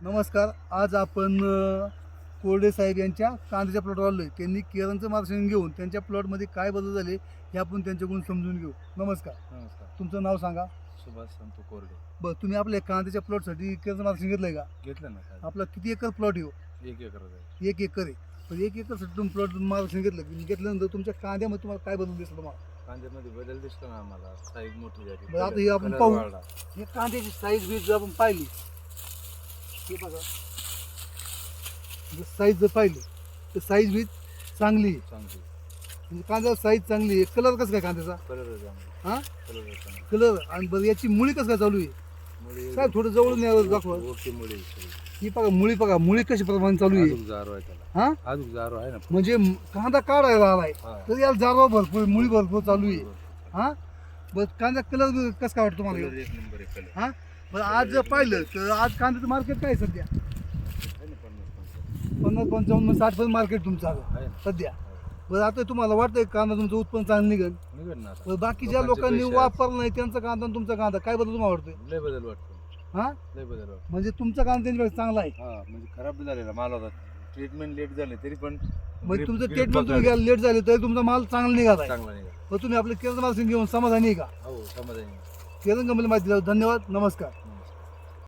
नमस्कार आज आपण कोरडे साहेब यांच्या कांद्याच्या प्लॉटवर आलो आहे त्यांनी केरळचं मार्गदर्शन घेऊन त्यांच्या प्लॉटमध्ये काय बदल झाले हे आपण त्यांच्याकडून समजून घेऊ. नमस्कार. नमस्कार. तुमचं नाव सांगा. सुभाष संतू कोरडे. बरं तुम्ही आपल्या कांद्याच्या प्लॉटसाठी केरळचं मार्गदर्शन घेतलं आहे का? घेतलं ना आपला किती एकर प्लॉट येऊ एक एकर आहे एक एकर आहे. पण एक एकरसाठी तुम्ही प्लॉट मार्गदर्शन घेतलं. घेतल्यानंतर तुमच्या कांद्यामध्ये तुम्हाला काय बदल दिसलं तुम्हाला? कांद्यामध्ये बदल दिसतो ना आम्हाला. साईज मोठी झाली. बरं, आता हे आपण पाहू. वाढला. हे कांद्याची साईज बीज आपण पाहिली हे बघा. साईज जर पाहिली तर साईज बीज चांगली आहे. चांगली म्हणजे कांद्याला साईज चांगली आहे. कलर कसं काय कांद्याचा? कलर चांगला. हा? कलर चांगला. कलर आणि बरं याची मुळी कसं काय चालू आहे? मुळी साहेब थोडं जवळून यावं दाखवा. ओके मुळी आहे सगळी. ही बघा मुळी बघा मुळी कशी प्रमाणे चालू आहे? अजून जारो आहे त्याला. हा? अजून जारो आहे ना. म्हणजे म- कांदा काढायला आलाय. हा. तर याला जारवा भरपूर आहे, मुळी भरपूर चालू आहे. हा? बरं कांदा कलर कसं काय वाटतं तुम्हाला? कलर एक नंबर आहे कलर हा? बरं आज जर पाहिलं तर आज कांद्याचं मार्केट काय सध्या? पन्नास पंचावन्न. साठ पर्यंत मार्केट तुमचं ना. सध्या. बरं आता तुम्हाला वाटतंय कांदा तुमचं उत्पन्न चांगलं निघेल? निघड ना आता. बरं बाकीच्या लोकांचे लोकांनी पैसे वापरलं नाही त्यांचा कांदा आणि तुमचा कांदा. काय बदल तुम्हाला वाटतोय? लय बदल वाटतो. हा? लय बदल वाटतो. म्हणजे तुमचा कांदा त्यांच्यापेक्षा चांगला आहे. हा म्हणजे खराब झालेला माल होता. ट्रीटमेंट लेट झाले तरी पण म्हणजे grip- तुमचं grip ट्रीटमेंट तुम्ही. घ्यायला लेट झाले तरी तुमचा माल चांगला निघाला आहे. चांगला निघाला. मग तुम्ही आपलं केरळ मार्सिंग घेऊन समाधानी आहे का? हो समाधानी केरळ कंपनी माहिती दिल्याबद्दल धन्यवाद नमस्कार.